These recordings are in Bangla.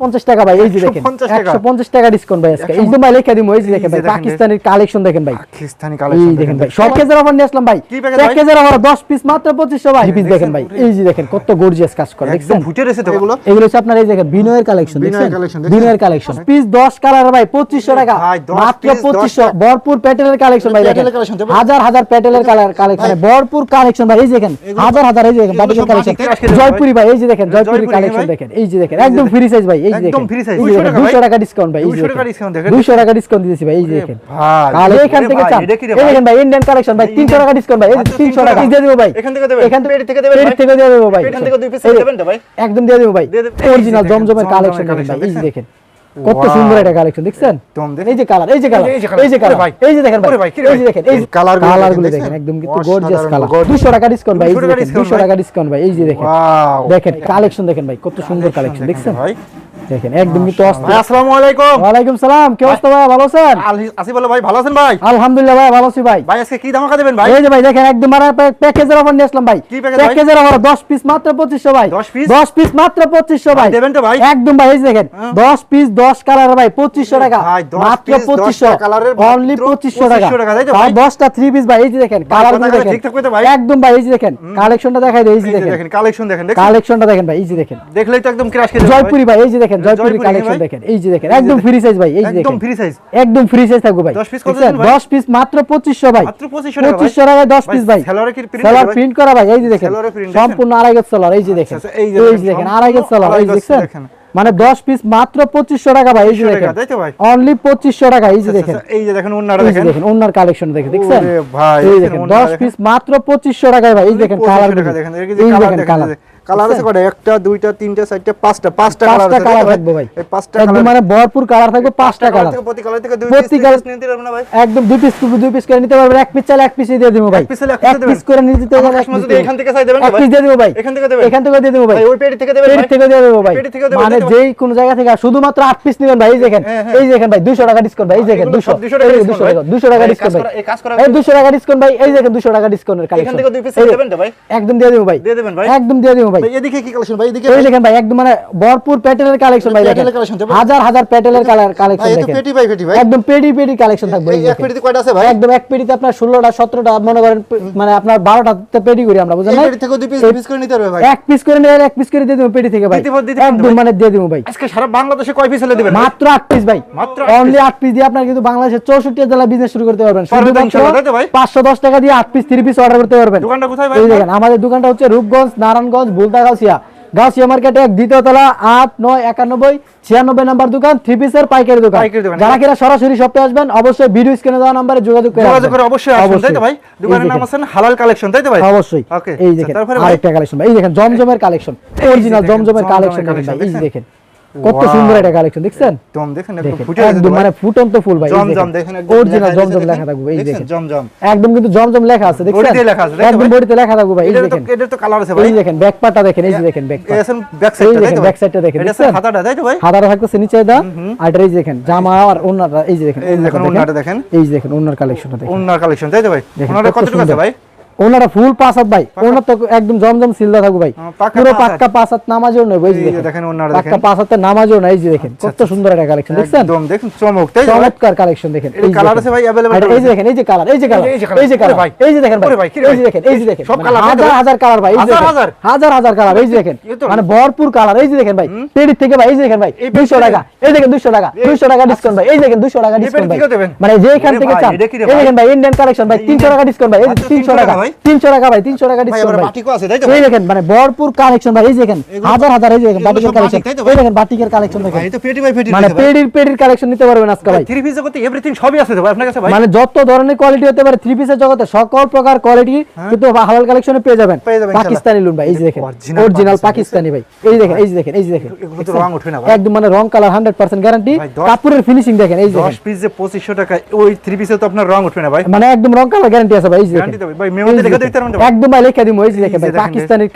পঞ্চাশ টাকা ভাই এই যে দেখেন 150 টাকা। একশো পঞ্চাশ টাকা ডিসকাউন্ট ভাই আজকে তো ভাই লেখা এই যে দেখেন ভাই কালেকশন দেখেন ভাই পাকিস্তানি কালেকশন দেখেন ভাই সব কেজের অফার নিয়ে আসলাম ভাই কি packet ভাই? প্যাকেজের 10 পিস মাত্র 2500 ভাই পিস দেখেন ভাই এই যে দেখেন কত গর্জিয়াস কাজ করে একদম ফুটে রয়েছে তো এগুলো এগুলো হচ্ছে আপনার এই দেখেন বিনয়ের কালেকশন দেখছেন? বিনয়ের কালেকশন পিস 10 কালার ভাই 2500 টাকা ভাই, 10 মাত্র piece, 10 2500 ভরপুর প্যাটেলের কালেকশন ভাই দেখেন? হাজার হাজার প্যাটেলের কালার কালেকশন ভরপুর কালেকশন ভাই এই যে দেখেন হাজার হাজার এই যে দেখেন কালেকশন জয়পুরি ভাই এই যে দেখেন জয়পুরি কালেকশন দেখেন এই যে দেখেন একদম ফ্রি সাইজ ভাই এই একদম দেখেন free size, এই যে 200 টাকা ভাই। 200 টাকা ডিসকাউন্ট ভাই 200 টাকা দেখেন দেখেন। 200 টাকা ডিসকাউন্ট দিতেছি ভাই এই দেখেন ভাই এখান থেকে চান এটা কি রে এই ভাই? দেখেন ভাই ইন্ডিয়ান কালেকশন ভাই 300 টাকা ডিসকাউন্ট ভাই 300 টাকা দিয়ে দেবো ভাই এখান থেকে দেবেন? এখান পেটি থেকে দেবেন পেটি থেকে দিয়ে ভাই পেটি থেকে দুই piece দেবেন ভাই? একদম দিয়ে দেবো ভাই দিয়ে দেব- এই যে অরিজিনাল দেখেন, জমজমের কালেকশন দেখেন ভাই এই দেখেন কত সুন্দর একটা কালেকশন দেখছেন এই যে কালার এই যে কালার এই যে কালার ভাই। এই যে দেখেন ভাই এই যে দেখেন এই গুলো কালারগুলো দেখেন একদম কিন্তু গর্জিয়াস কালার 200 টাকা ডিসকাউন্ট ভাই এই 200 যে টাকা দেখেন discount 200 ভাই। টাকা ডিসকাউন্ট ভাই এই যে দেখেন দেখেন কালেকশন দেখেন ভাই কত সুন্দর কালেকশন দেখছেন ভাই দেখেন একদম কিন্তু অস্থির। আসসালামু আলাইকুম। ওয়ালাইকুম সালাম কি অবস্থা ভাই ভালো আছেন? আসিফ আলী ভাই ভালো আছেন ভাই? আলহামদুলিল্লাহ ভাই ভালো আছি ভাই। ভাই আজকে কি ধামাকা দেবেন ভাই? এই যে ভাই দেখেন একদম মারা প্যাকেজের অফার নিয়ে আসলাম ভাই। কি প্যাকেজের অফার 10 পিস মাত্র 2500 ভাই। 10 piece? 10 পিস মাত্র 2500 ভাই। দেবেন তো ভাই? একদম ভাই এই দেখেন হ্যাঁ। 10 পিস 10 কালার ভাই 2500 টাকা। ভাই, 10 মাত্র 2500 কালারের অনলি 2500 টাকা। 2500 টাকা, তাই তো ভাই ভাই? 10টা 3 পিস ভাই এই যে দেখেন কালার দেখেন। ঠিকঠাক কইতে ভাই? একদম ভাই এই যে দেখেন কালেকশনটা দেখাই দেই এই যে দেখেন। দেখেন কালেকশন দেখেন কালেকশনটা দেখেন ভাই এই যে দেখেন। দেখলেই তো একদম ক্রাশ খেয়ে জয়পুরি ভাই এই যে দেখেন জয়পুরি জয়পুরি কালেকশন দেখেন এই যে দেখেন একদম ফ্রি সাইজ ভাই এই যে একদম ফ্রি সাইজ একদম ফ্রি সাইজ থাকবে ভাই 10 piece কত দেখছেন? দিন ভাই? 10 পিস মাত্র 2500 ভাই মাত্র 2500 টাকা ভাই। 2500 টাকায় 10 পিস ভাই সালোয়ারে কি print সালোয়ার প্রিন্ট করা ভাই এই যে দেখেন সম্পূর্ণ আড়াই গজ সালোয়ার এই যে দেখেন আচ্ছা, এই যে দেখেন, যে দেখেন সম্পূর্ণ আড়াই গজ সালোয়ার এই আড়াই যে গজ দেখছেন দেখেন। মানে 10 পিস মাত্র 2500 টাকা ভাই এই যে দেখেন? অনলি 2500 টাকা এই যে আচ্ছা, দেখেন আচ্ছা, এই যে দেখেন ওন্নাটা দেখেন দেখেন ওনার কালেকশন দেখেন দেখছেন এই দেখেন দেখেন 10 পিস মাত্র 2500 টাকায় ভাই এই দেখেন কালার দেখেন এই যে কালার দেখেন কালার আছে কয়টা একটা দুইটা তিনটা চারটা পাঁচটা। পাঁচটা কালার আছে কালার থাকবে ভাই। এই পাঁচটা কালার মানে ভরপুর কালার থাকবে পাঁচটা কালার থেকে প্রতি কালার থেকে দুই পিস নিতে পারবেন না ভাই? একদম দুই পিস দুই পিস করে নিতে পারবেন। এক পিস চাইলে এক পিসই দিয়ে দিব ভাই। এক পিস করে নিতে এক যদি এখান থেকে চাই দেবেন এক পিস দিয়ে দিব ভাই। এখান থেকে দেবেন? এখান থেকে দিয়ে দিব ভাই। ওই পেটি থেকে দেবেন পেটি থেকে দিয়ে দেব ভাই। পেটি থেকে দেবেন, মানে? যেই কোন জায়গা থেকে শুধুমাত্র আট পিস নেবেন ভাই। এই দেখেন হ্যাঁ, হ্যাঁ। এই দেখেন ভাই 200 টাকা ডিসকাউন্ট ভাই। এই দেখেন এগুলো 200 200 টাকা এই 200 টাকা 200 টাকা ডিসকাউন্ট ভাই। এই কাজ করা- এই 200 টাকা ডিসকাউন্ট ভাই। এই দেখেন 200 টাকা ডিসকাউন্টের এখান থেকে দুই piece দেবেন তো ভাই? একদম দিয়ে দেব ভাই। দিয়ে দেবেন ভাই? একদম দিয়ে দেব ভাই। ভাই, এদিকে কি কালেকশন ভাই? এদিকে এই দেখেন ভাই একদম মানে ভরপুর প্যাটেলের কালেকশন ভাই দেখেন। প্যাটেলের collection দেবো? হাজার হাজার প্যাটেলের কালার কালেকশন ভাই, এ তো দেখেন। পেটি ভাই, পেটি ভাই। একদম পেডি পেডি কালেকশন থাকবে এই এই এক পেটিতে কয়টা আছে ভাই? একদম এক পেডিতে আপনার মনে করেন মানে আপনার বারোটা পেডি করি আমরা বুঝলেন না? পেটি থেকে দুই পিস পিস করে নিতে পারবে ভাই। এক পিস করে নিলে এক পিস করে দিয়ে দেবো পেডি থেকে ভাই। একদম মানে দিয়ে দেবো ভাই। আজকে সারা বাংলাদেশে কয় পিস হলে দিবেন মাত্র পিস ভাই। মাত্র অনলি পিস দিয়ে আপনার কিন্তু বাংলাদেশের চৌষট্টি জেলা বিজনেস শুরু করতে পারবেন। শুধুমাত্র? পাঁচশো দশ টাকা দিয়ে আট পিস থ্রি পিস অর্ডার করতে পারবেন। দোকানটা কোথায় ভাই? দেখেন আমাদের দোকানটা হচ্ছে রূপগঞ্জ নারায়ণগঞ্জ বুলতা গাউসিয়া গাউসিয়া মার্কেটে এক দ্বিতীয় তলা আট নয় একানব্বই ছিয়ানব্বই নাম্বার দোকান থ্রি পিসের পাইকারি দোকান। যারা কিনা সরাসরি সপ্তাহে আসবেন অবশ্যই ভিডিও স্ক্রিনে দেওয়া নাম্বারে যোগাযোগ করে যোগাযোগ করে অবশ্যই আসবেন তাই তো ভাই? দোকানের নাম। আছেন হালাল কালেকশন তাই তো ভাই? অবশ্যই। এই আচ্ছা, দেখেন আরেকটা কালেকশন এই দেখেন জমজমের কালেকশন অরিজিনাল জমজমের জমজমের কালেকশন ভাই এই দেখেন? কত সুন্দর একটা কালেকশন দেখছেন? একদম দেখেন একদম ফুটে আছে একদম। মানে ফুটন্ত ফুল ভাই জমজম দেখেন। একদম অরিজিনাল জমজম লেখা থাকবে এই? দেখেন জমজম। একদম কিন্তু জমজম লেখা আছে দেখছেন? বডিতে লেখা আছে, একদম বডিতে লেখা থাকবে ভাই এই দেখেন। এটার তো কালার আছে ভাই। এই দেখেন ব্যাক পাটা দেখেন এই যে দেখেন ব্যাক এই আছেন ব্যাক সাইডটা দেখেন ব্যাক সাইডটা দেখেন এটা আছে তাই তো ভাই? হাতারা থাকতেছে নিচে দা আর এটা এই দেখেন জামা আর ওন্নাটা এই যে দেখেন এই দেখেন ওন্নাটা দেখেন। এই যে দেখেন ওনার কালেকশনটা দেখেন। ওন্নার কালেকশন তাই তো ভাই? ওনাটা কত কতটুকু আছে ভাই? ওনারা ফুল পাঁচ হাত ভাই ওনার তো একদম জমজম সিলদা থাকবে ভাই হ্যাঁ, পুরো পাক্কা পাঁচ হাত নামাজও নয় এই এই যে দেখেন ওনারা পাক্কা দেখেন পাঁচ হাতের নামাজও নাই এই যে দেখেন কত সুন্দর একটা কালেকশন দেখছেন একদম দেখুন চমক তাই চমৎকার কালেকশন দেখেন এর colour আছে ভাই, আর এই যে দেখেন এই যে কালার এই যে কালার এই যে এই কালার ভাই। এই যে দেখেন ভাই ভাই, এই যে দেখেন এই যে দেখেন সব মানে তো হাজার হাজার কালার ভাই এই যে হাজার হাজার? হাজার হাজার কালার এই যে দেখেন মানে ভরপুর কালার এই যে দেখেন ভাই পেডির থেকে ভাই এই যে দেখেন ভাই এই 200 টাকা এই দেখেন 200 টাকা 200 টাকা ডিসকাউন্ট ভাই এই দেখেন 200 টাকা ডিসকাউন্ট ভাই মানে যেখান থেকে চান এই দেখেন ভাই ইন্ডিয়ান কালেকশন ভাই 300 টাকা ডিসকাউন্ট ভাই এই যে 300 টাকা ভাই। 300 টাকা ভাই 300 টাকা ডিসকাউন্ট ভাই। বাটিকও আছে তাই তো এই দেখেন মানে ভরপুর কালেকশন ভাই এই দেখেন হাজার হাজার এই দেখেন বাটিকের কালেকশন বাটিক, তাই তো ভাই? এই দেখেন বাটিকের কালেকশন দেখেন। এই তো পেটি ভাই পেটি মানে পেডির পেডির কালেকশন নিতে পারবেন আজকে ভাই থ্রি পিসের করতে এভরিথিং সবই আছে তো ভাই আপনার কাছে ভাই? মানে যত ধরনের কোয়ালিটি হতে পারে থ্রি পিসের জগতে সকল প্রকার কোয়ালিটি কিন্তু হালাল কালেকশনে পেয়ে যাবেন। পাকিস্তানি লুন ভাই এই দেখেন অরিজিনাল পাকিস্তানি। ভাই। এই দেখেন এই দেখেন এই দেখেন। এগুলো তো রং উঠবে না ভাই। একদম মানে রং কালার হান্ড্রেড পার্সেন্ট গ্যারান্টি ভাই, দশ- কাপড়ের ফিনিশিং দেখেন এই দেখেন। পিস পঁচিশশো টাকা ওই থ্রি পিসে তো আপনার রং উঠবে না ভাই। মানে একদম রং কালার গ্যারান্টি আছে ভাই এই একদম এই যে দেখেন ভাই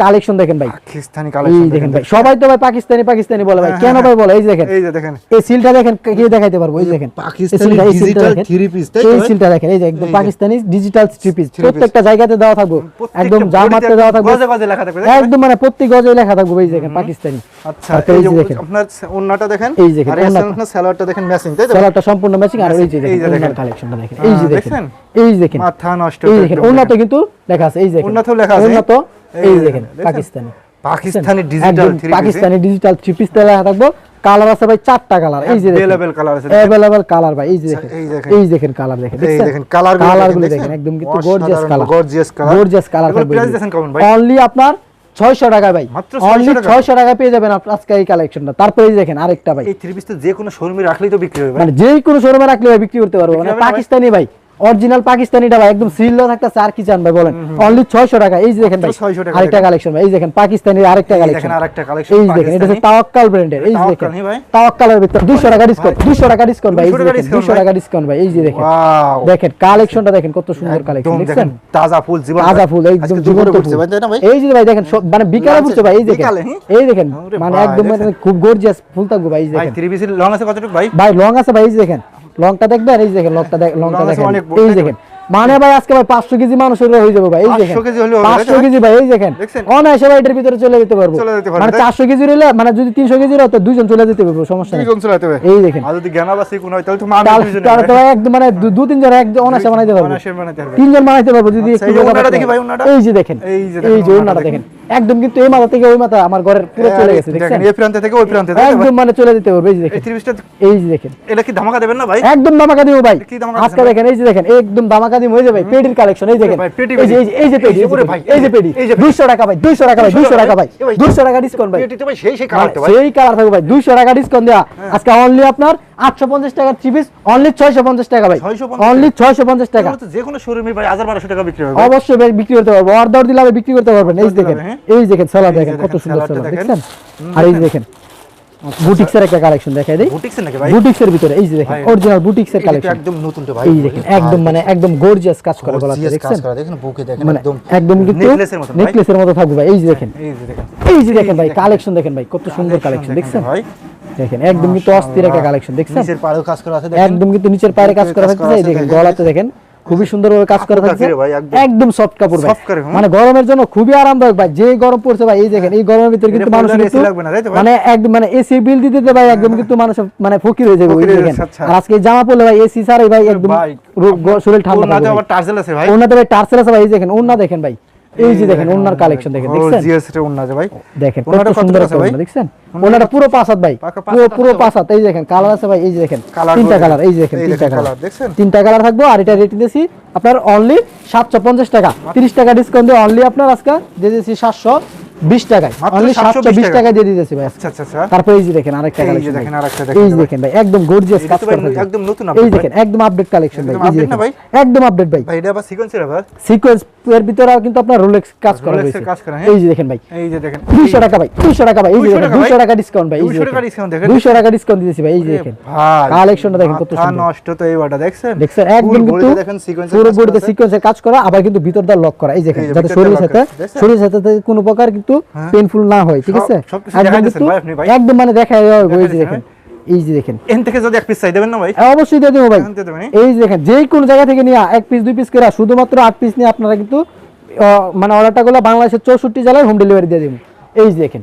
কালেকশন দেখেন ভাই পাকিস্তানি কালেকশন দেখেন ভাই সবাই তো ভাই পাকিস্তানি পাকিস্তানি বলে ভাই কেন ভাই বলে এই যে দেখেন এই যে দেখেন এই সিলটা দেখেন কি দেখাইতে পারব এই দেখেন পাকিস্তানি ডিজিটাল থ্রি পিস এই সিলটা দেখেন এই যে একদম পাকিস্তানি ডিজিটাল থ্রি পিস প্রত্যেকটা জায়গাতে দেওয়া থাকব একদম জামাতে দেওয়া থাকব গজে গজে লেখা থাকবে একদম মানে প্রত্যেক গজে লেখা থাকব এই দেখেন পাকিস্তানি আচ্ছা এই যে দেখেন আপনার ওন্নাটা দেখেন এই দেখেন সালোয়ারটা দেখেন ম্যাচিং তাই তো সালোয়ারটা সম্পূর্ণ ম্যাচিং আর এই যে দেখেন কালেকশনটা দেখেন এই যে দেখেন এই দেখেন মাথা নষ্ট এই দেখেন উন্নত কিন্তু লেখা আছে এই দেখেন উন্নত লেখা আছে? উন্নত এই দেখেন Pakistani. Pakistani digital three Pakistani digital three piece তেলা থাকব। কালার আছে ভাই চারটা কালার এই যে কালার আছে কালার ভাই এই যে দেখেন এই দেখেন। কালার দেখেন এই দেখেন কালারগুলো দেখেন একদম কিন্তু gorgeous colour gorgeous colour gorgeous colour থাকবে অনলি আপনার 600 টাকা ভাই অনলি 600 টাকা। পেয়ে যাবেন আপনার আজকে এই কালেকশনটা তারপরে দেখেন আরেকটা ভাই। এই থ্রি পিস তো যে কোনো শোরুমে রাখলেই তো বিক্রি হবে মানে যে কোনো শোরুমে রাখলে বিক্রি করতে পারব। মানে পাকিস্তানি ভাই অরিজিনাল পাকিস্তানি ডাবা একদম সিলও থাকতেছে আর কি জান ভাই বলেন? অনলি 600 টাকা। এই যে দেখেন ভাই 600 টাকা আরেকটা কালেকশন ভাই এই দেখেন পাকিস্তানি আরেকটা কালেকশন আরেকটা কালেকশন এই দেখেন এটা হচ্ছে তাওয়াক্কাল ব্র্যান্ডের এই দেখেন তাওয়াক্কাল ভাই? তাওয়াক্কালের ভিতর 200 টাকা ডিসকাউন্ট 200 টাকা ডিসকাউন্ট ভাই এই দেখেন 200 টাকা ডিসকাউন্ট ভাই এই যে দেখেন। ওয়াও দেখেন কালেকশনটা দেখেন কত সুন্দর কালেকশন দেখেন তাজা ফুল জীবন তাজা ফুল একদম জীবন তো ফুল। এই যে ভাই দেখেন মানে বিকালে বুঝছ ভাই এই দেখেন। এই দেখেন মানে একদম মানে খুব গর্জিয়াস ফুল থাকবে ভাই এই দেখেন। ভাই 3 পিসের লং আছে কতটুকু ভাই? ভাই লং আছে ভাই এই দেখেন। লংটা দেখবেন? এই দেখেন লংটা লংটা দেখেন। এই দেখেন। মানে ভাই আজকে ভাই পাঁচশো কেজি মানুষ হলে হয়ে যাবে ভাই। এই দেখেন। পাঁচশো কেজি ভাই এই দেখেন। কোন অনায়াসে ভাই এটার ভিতরে চলে যেতে পারব। মানে চারশো কেজি হলে মানে যদি তিনশো কেজি রও তো দুইজন চলে যেতে পারব সমস্যা নেই। এই দেখেন। আর যদি জ্ঞানাবাসী কোন হয় তাহলে তো মানে দুইজন তাহলে তো ভাই একদম মানে দু তিনজন একদম অনায়াসে বানাইতে পারব। তিনজন আচ্ছা, বানাইতে পারব। যদি একটু ওনাটা দেখি ভাই ওনাটা? এই যে দেখেন। এই যে ওনাটা দেখেন। একদম কিন্তু এই মাথা থেকে ওই মাথা আমার ঘরের পুরো চলে গেছে দেখেন এই প্রান্ত থেকে ওই প্রান্তে একদম মানে চলে যেতে পারবে এই দেখেন। 30টা এই যে দেখেন। এটা কি ধামাকা দেবেন না ভাই? একদম ধামাকা দিও ভাই। আজকে দেখেন এই যে দেখেন একদম ধামাকা দিম হয়ে যাবে পেডির কালেকশন এই দেখেন। এই যে এই যে পেডি পুরো ভাই এই যে পেডি 200 টাকা ভাই 200 টাকা ভাই 200 টাকা ভাই 200 টাকা ডিসকাউন্ট ভাই। পেডিতে ভাই সেই সেই কালার মানে ভাই। সেই কালার থাকবে ভাই 200 টাকা ডিসকাউন্ট দেয়া। হ্যাঁ। আজকে অনলি আপনার আটশো পঞ্চাশ টাকা থ্রি পিস অনলি ছয়শো পঞ্চাশ টাকা ভাই। অনলি ছয়শো পঞ্চাশ টাকা। যে কোনো শোরুমে ভাই হাজার বারোশো টাকা বিক্রি হবে। অবশ্যই ভাই বিক্রি করতে পারব। অর্ধ দিলে আপনি বিক্রি করতে পারবেন। এই দেখেন হ্যাঁ? এই দেখেন সালা দেখেন কত সুন্দর সালা দেখছেন? আর এই দেখেন। বুটিক্সের আচ্ছা। একটা কালেকশন দেখাই দেই। বুটিক্সের নাকি ভাই? বুটিক্সের ভিতরে এই যে দেখেন অরিজিনাল বুটিক্সের কালেকশন একদম নতুন তো ভাই এই দেখেন একদম মানে একদম গর্জিয়াস কাজ করা গলা দেখছেন? দেখেন বুকে দেখেন মানে একদম একদম কিন্তু নেকলেসের মতো নেকলেসের মতো থাকবে ভাই এই যে দেখেন। এই যে দেখেন। এই যে দেখেন ভাই কালেকশন দেখেন। ভাই কত সুন্দর কালেকশন দেখছেন? ভাই। দেখেন একদম কিন্তু অস্থির একটা কালেকশন দেখছেন? একদম কিন্তু নিচের কাজ করা দেখেন গলাতে দেখেন খুবই কাজ করা থাকছে একদম। সফট কাপড় ভাই। মানে গরমের জন্য খুবই আরামদায়ক ভাই। যে গরম পড়ছে ভাই এই দেখেন এই গরমের ভিতরে কিন্তু মানুষ কিন্তু মানে একদম মানে এসি বিল দিতে দিতে ভাই একদম কিন্তু মানুষ মানে ফকির হয়ে যাবে ওই দেখেন। আর আজকে জামা পরলে ভাই এসি সারাই ভাই একদম শরীর ঠান্ডা ওনাতে আবার টার্সেল আছে ভাই। ওনাতে ভাই টার্সেল আছে ভাই এই দেখেন ওনা দেখেন ভাই। এই যে দেখেন ওনার কালেকশন দেখেন। দেখছেন? জিএস ওনা ভাই। দেখেন সুন্দর আছে ভাই? দেখছেন? ওনাটা পুরো ভাই পুরো পুরো এই দেখেন কালার আছে ভাই এই যে দেখেন তিনটা কালার এই যে দেখেন তিনটা কালার দেখছেন? তিনটা কালার থাকব আর এটা রেট দিয়েছি আপনার অনলি 750 টাকা 30 টাকা ডিসকাউন্ট দিয়ে অনলি আপনার আজকে দিয়ে দিয়েছি 700 20 টাকায় 720 দিয়ে দিতেছি ভাই আচ্ছা আচ্ছা তারপর এই যে দেখেন আরেকটা কালেকশন এই দেখেন আরেকটা দেখেন এই দেখেন ভাই একদম গর্জিয়াস কাজ করা একদম নতুন আপডেট এই দেখেন একদম আপডেট কালেকশন ভাই ভাই একদম আপডেট ভাই ভাই এটা আবার সিকোয়েন্সের সিকোয়েন্স এর ভিতরেও কিন্তু আপনার রোলেক্স কাজ করা হয়েছে কাজ করা এই যে দেখেন ভাই এই যে দেখেন 200 টাকা ভাই 200 টাকা ভাই এই দেখেন 200 টাকা ডিসকাউন্ট ভাই 200 টাকা ডিসকাউন্ট দেখেন 200 টাকা ডিসকাউন্ট ভাই এই যে দেখেন কালেকশনটা দেখেন কত সুন্দর নষ্ট তো এই দেখছেন দেখছেন একদম কিন্তু দেখেন সিকোয়েন্সের পুরো সিকোয়েন্সের কাজ করা আবার কিন্তু ভিতরটা লক করা এই দেখেন যাতে শরীরের সাথে শরীরের সাথে কোনো প্রকার কিন্তু কিন্তু পেইনফুল না হয় ঠিক আছে? একদম মানে দেখা দেখেন অবশ্যই এই যে দেখেন হ্যাঁ, জায়গা থেকে এক পিস দুই পিস শুধুমাত্র আট পিস নিয়ে আপনারা কিন্তু মানে অর্ডারটা গুলো বাংলাদেশের চৌষট্টি জেলায় হোম ডেলিভারি দিয়ে দেবেন এই যে দেখেন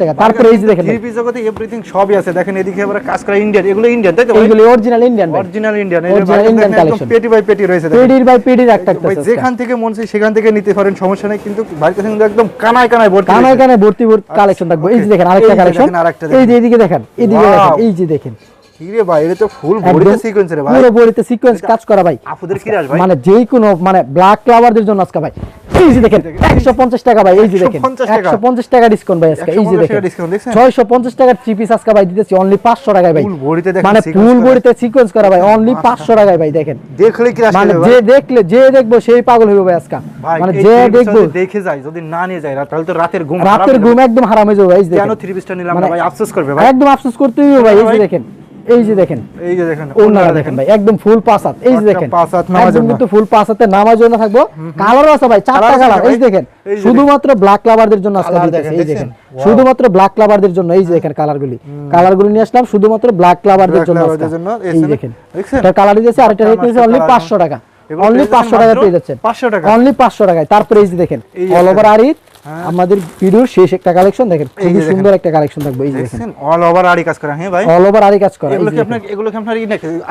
টাকা। তারপরে এই যে দেখেন থ্রি জগতে এভরিথিং সবই আছে। দেখেন এদিকে আবার কাজ করা ইন্ডিয়ান এগুলো ইন্ডিয়ান তাই তো এগুলো original Indian original Indian Indian collection পেটি বাই পেটি রয়েছে বাই যেখান থেকে মন চাই সেখান থেকে নিতে পারেন সমস্যা নাই কিন্তু বাড়িতে একদম কানায় কানায় ভর্তি কানায় কানায় ভর্তি ভর্তি আচ্ছা, কালেকশন থাকবে। এই যে দেখেন আরেকটা কালেকশন এই যে এদিকে দেখেন এদিকে দেখেন এই যে দেখেন। সিকোয়েন্স কাজ করা মানে যে কোনো মানে ব্ল্যাক ক্লাভারদের জন্য আজকে ভাই। এই যে দেখেন একশো পঞ্চাশ টাকা ভাই এই যে দেখেন। 150 টাকা। একশো পঞ্চাশ টাকা ডিসকাউন্ট ভাই আজকে। এই যে দেখেন টাকা discount দেখছেন? ছয়শো পঞ্চাশ টাকার থ্রি পিস আজকে ভাই দিতেছি অনলি পাঁচশো টাকায় ভাই। ফুল বডিতে দেখেন মানে ফুল বডিতে সিকোয়েন্স করা ভাই অনলি পাঁচশো টাকায় ভাই দেখেন। দেখলে কি মানে যে দেখলে যে দেখব সেই পাগল হইবে ভাই আজকে। মানে যে দেখব। দেখে যায় যদি না নিয়ে যায় তাহলে তো রাতের ঘুম রাতের ঘুম একদম হারাম হয়ে যাবে ভাই কেন থ্রি পিসটা নিলাম না মানে ভাই? আফসোস করবে ভাই। একদম আফসোস করতে হইবে ভাই এই যে ভাই। দেখেন। এই যে দেখেন এই যে দেখেন ওনারা দেখেন ভাই একদম ফুল এই যে দেখেন জন্য। কিন্তু ফুল নামার জন্য থাকব কালারও আছে ভাই চারটা কালার। এই দেখেন শুধুমাত্র ব্ল্যাক লাভারদের জন্য আজকে দিতেছি এই দেখেন শুধুমাত্র ব্ল্যাক লাভারদের জন্য এই যে দেখেন কালারগুলি কালারগুলি নিয়ে আসলাম শুধুমাত্র ব্ল্যাক লাভারদের জন্য। এই দেখেন। এটা কালার দিয়েছে আর এটা রেট নিয়েছে অনলি colour পাঁচশো টাকা অনলি পেয়ে যাচ্ছেন পাঁচশো টাকা পেয়ে যাচ্ছেন 500 টাকা। অনলি পাঁচশো টাকায় তারপরে এই যে দেখেন অল ওভার দেখেন। আরিত আমাদের ভিডিওর শেষ একটা কালেকশন দেখেন খুব খুবই সুন্দর একটা কালেকশন থাকবে এই দেখেন। অল ওভার আড়ি কাজ করা হ্যাঁ ভাই? অল ওভার আড়ি কাজ করা এগুলো কি আপনার এগুলো কি আপনার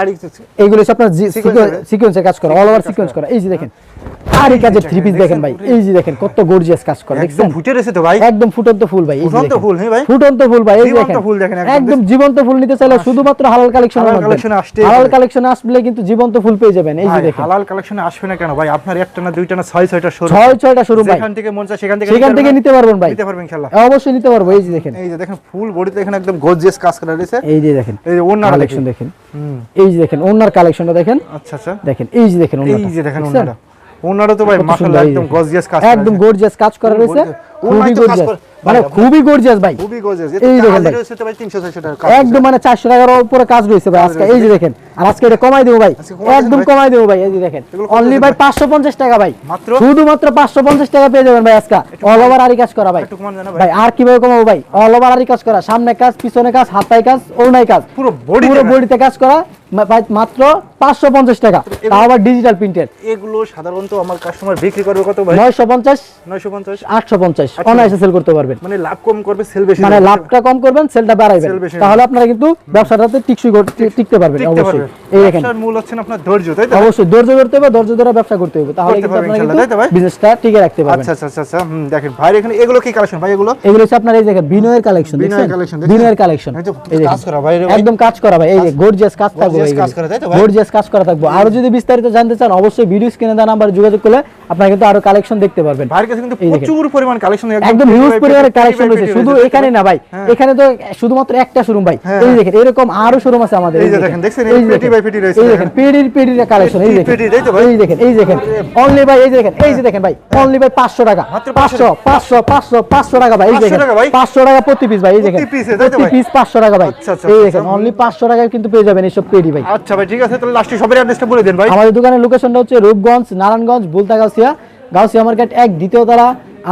আড়ি হচ্ছে আপনার সিকোয়েন্সে কাজ করা অল ওভার সিকোয়েন্স করা। এই যে দেখেন। আর এই কাজের থ্রি পিস দেখেন ভাই এই যে দেখেন কত গর্জিয়াস কাজ করা একদম ফুটে রয়েছে তো ভাই একদম ফুটন্ত ফুল ভাই ফুটন্ত। ফুল, হ্যাঁ ভাই? ফুটন্ত ফুল ভাই এই দেখেন ফুল দেখেন একদম। জীবন্ত ফুল নিতে চাইলে শুধুমাত্র হালাল কালেকশন হালাল collection এ হালাল কালেকশন আসলে কিন্তু জীবন্ত ফুল পেয়ে যাবেন এই যে দেখেন হালাল কালেকশনে আসবে না কেন ভাই আপনার একটা না দুইটা না ছয় ছয়টা শোরুম ছয় ছয়টা শুরু ভাই যেখান থেকে মন চায় সেখান থেকে সেখান থেকে নিতে পারবেন ভাই নিতে পারবেন ইনশাআল্লাহ অবশ্যই নিতে পারব এই যে দেখেন এই যে দেখেন ফুল বডিতে এখানে একদম গর্জিয়াস কাজ করা রয়েছে এই যে দেখেন এই যে ওনার কালেকশন দেখেন এই যে দেখেন ওনার কালেকশনটা দেখেন আচ্ছা আচ্ছা দেখেন এই যে দেখেন এই যে দেখেন দেখছেন? ওনারা তো ভাই মাশাআল্লাহ একদম গর্জিয়াস কাজ একদম গর্জিয়াস কাজ করা রয়েছে। খুবই গর্জিয়াস মানে খুবই গর্জিয়াস ভাই। খুবই গর্জিয়াস এই দেখেন ভাই। রয়েছে তো ভাই 300 400 টাকা একদম মানে চারশো টাকার উপরে কাজ রয়েছে ভাই আজকে। এই যে দেখেন আর আজকে এটা কমাই দেবো ভাই। একদম কমাই দেবো ভাই এই যে দেখেন। অনলি ভাই ভাই? পাঁচশো পঞ্চাশ টাকা ভাই। শুধুমাত্র পাঁচশো পঞ্চাশ টাকা পেয়ে যাবেন ভাই আজকে। অল ওভার আরি কাজ করা ভাই। ভাই। আর কীভাবে কমাবো ভাই? অল ওভার আরি কাজ করা। সামনে কাজ পিছনে কাজ হাতায় কাজ ওনাই কাজ। পুরো body পুরো বডিতে কাজ করা মাত্র পাঁচশো পঞ্চাশ টাকা। তাও আবার ডিজিটাল প্রিন্টের এগুলো সাধারণত আমার কাস্টমার বিক্রি করবে কত ভাই? নয়শো পঞ্চাশ 950 আটশো পঞ্চাশ। অনায়াসে সেল করতে পারবেন। মানে লাভ কম করবে সেল বেশি মানে লাভটা কম করবেন সেলটা বাড়াইবেন। তাহলে আপনারা কিন্তু ব্যবসাটাতে টিকসই কর- টি- টিকতে পারবেন অবশ্যই। এই দেখেন। ব্যবসার মূল হচ্ছে আপনার ধৈর্য তাই তো অবশ্যই ধৈর্য ধরতে হবে ধৈর্য ধরে ব্যবসা করতে হবে। তাহলে কিন্তু আপনারা ইনশাআল্লাহ, তাই তো ভাই? কিন্তু বিজনেসটা টিকে রাখতে পারবেন। আচ্ছা আচ্ছা আচ্ছা আচ্ছা দেখেন ভাই এখানে এগুলো কি কালেকশন ভাই এগুলো? এগুলো হচ্ছে আপনার এই দেখেন বিনয়ের কালেকশন বিনয়ের দেখছেন? বিনয়ের কালেকশন এই কাজ করা ভাই একদম কাজ করা ভাই এই যে গর্জিয়াস কাজ থাকবে কাজ করা, তাই তো গর্জিয়াস কাজ করা থাকবে। আরও যদি বিস্তারিত জানতে চান অবশ্যই ভিডিও স্ক্রিনে দেওয়া নাম্বারে যোগাযোগ করলে আপনারা কিন্তু আরও কালেকশন দেখতে পারবেন। ভাইয়ের কাছে কিন্তু প্রচুর পরিমাণ কালেকশন একদম হিউজ পরিমাণের কালেকশন রয়েছে। শুধু এখানে না ভাই এখানে তো শুধুমাত্র একটা শোরুম ভাই। হ্যাঁ। এই দেখেন এরকম আরও শোরুম আছে আমাদের এই দেখেন, দেখছেন? এই এই যে পেটি দেখেন, পেটি রয়েছে। এই দেখেন দেখেন। পেডির পেডির কালেকশন এই দেখেন। পেটি, তো ভাই? এই দেখেন এই দেখেন। অনলি ভাই এই দেখেন এই যে দেখেন ভাই। অনলি ভাই 500 টাকা। 500 500 500 500 টাকা ভাই এই দেখেন। 500 টাকা প্রতি পিস ভাই এই দেখেন। প্রতি piece এ, তাই তো প্রতি ভাই? পিস 500 টাকা ভাই। এই দেখেন। অনলি 500 টাকায় কিন্তু পেয়ে যাবেন এইসব পেডি ভাই। আচ্ছা ভাই ঠিক আছে তাহলে লাস্টে সবের অ্যাড্রেসটা বলে দেন ভাই। আমাদের দোকানের লোকেশনটা হচ্ছে রূপগঞ্জ নারায়ণগঞ্জ বুলতা গাউসিয়া। গাউসিয়া মার্কেট এক দ্বিতীয় তলা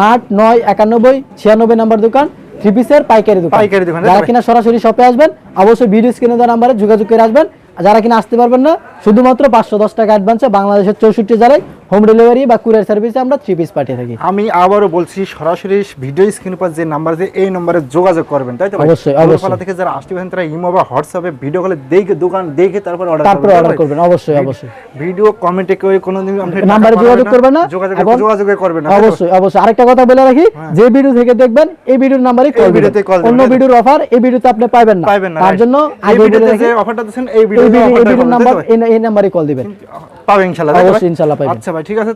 আট নয় একানব্বই ছিয়ানব্বই নাম্বার দোকান থ্রি পিসের পাইকারি দোকান। পাইকারি দোকান, যারা কিনা সরাসরি শপে আসবেন অবশ্যই ভিডিও স্ক্রিনে দেওয়া নাম্বারে যোগাযোগ করে আসবেন। যারা কিনা আসতে পারবেন না শুধুমাত্র পাঁচশো দশ টাকা অ্যাডভান্সে বাংলাদেশের চৌষট্টি জেলায় হোম ডেলিভারি বা কুরিয়ার সার্ভিসে আমরা থ্রি পিস পাঠিয়ে থাকি। আমি আবারও বলছি সরাসরি ভিডিও স্ক্রিন পর যে নাম্বার আছে এই নম্বরে যোগাযোগ করবেন তাই তো অবশ্যই, অবশ্যই। থেকে যারা আসতে পারেন তারা ইমো বা হোয়াটসঅ্যাপে ভিডিও কলে দেখে দোকান দেখে তারপর অর্ডার তারপরে অর্ডার করবেন অবশ্যই অবশ্যই। ভিডিও কমেন্টে কেউ টাকা নাম্বারে যোগাযোগ করবেন না। যোগাযোগ যোগাযোগ করবেন না অবশ্যই অবশ্যই। আরেকটা কথা বলে রাখি যে ভিডিও থেকে দেখবেন এই ভিডিওর নাম্বারে কল ভিডিওতে দিবেন, অন্য ভিডিওর অফার এই ভিডিওতে আপনি পাবেন না। পাইবেন না তার জন্য এই আগে ভিডিওতে যে অফারটা দিচ্ছেন এই এই ভিডিও- অফারটা ভিডিওর পাবেন, তো নাম্বার? এই নাম্বারে কল দিবেন পাবেন ইনশাআল্লাহ? অবশ্যই ইনশাআল্লাহ পাবেন। আচ্ছা ভাই ঠিক আছে